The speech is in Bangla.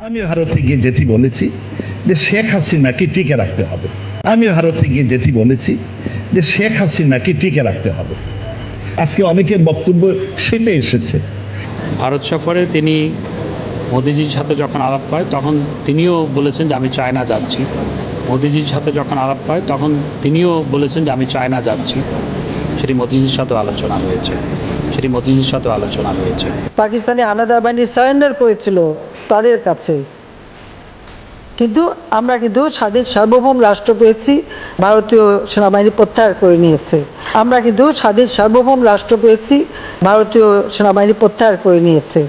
আমি ভারতে গিয়ে যেটি বলেছি যে শেখ হাসিনাকে টিকে রাখতে হবে। আমি ভারতে গিয়ে যেটি বলেছি যে শেখ হাসিনাকে টিকে রাখতে হবে। আজকে অনেকের বক্তব্য সেটা এসেছে। ভারত সফরে তিনি মোদিজির সাথে যখন আলাপ হয় তখন তিনিও বলেছেন যে আমি চায়না যাচ্ছি। মোদিজির সাথে যখন আলাপ হয় তখন তিনিও বলেছেন যে আমি চায়না যাচ্ছি। সেটি মোদিজির সাথেও আলোচনা হয়েছে। সেটি মোদিজির সাথেও আলোচনা হয়েছে। পাকিস্তানি আনাদার বাহিনী সারেন্ডার করেছিল। তাদের কাছে। কিন্তু আমরা কিন্তু স্বাধীন সার্বভৌম রাষ্ট্র পেয়েছি, ভারতীয় সেনাবাহিনী প্রত্যাহার করে নিয়েছে। আমরা কিন্তু স্বাধীন সার্বভৌম রাষ্ট্র পেয়েছি, ভারতীয় সেনাবাহিনী প্রত্যাহার করে নিয়েছে।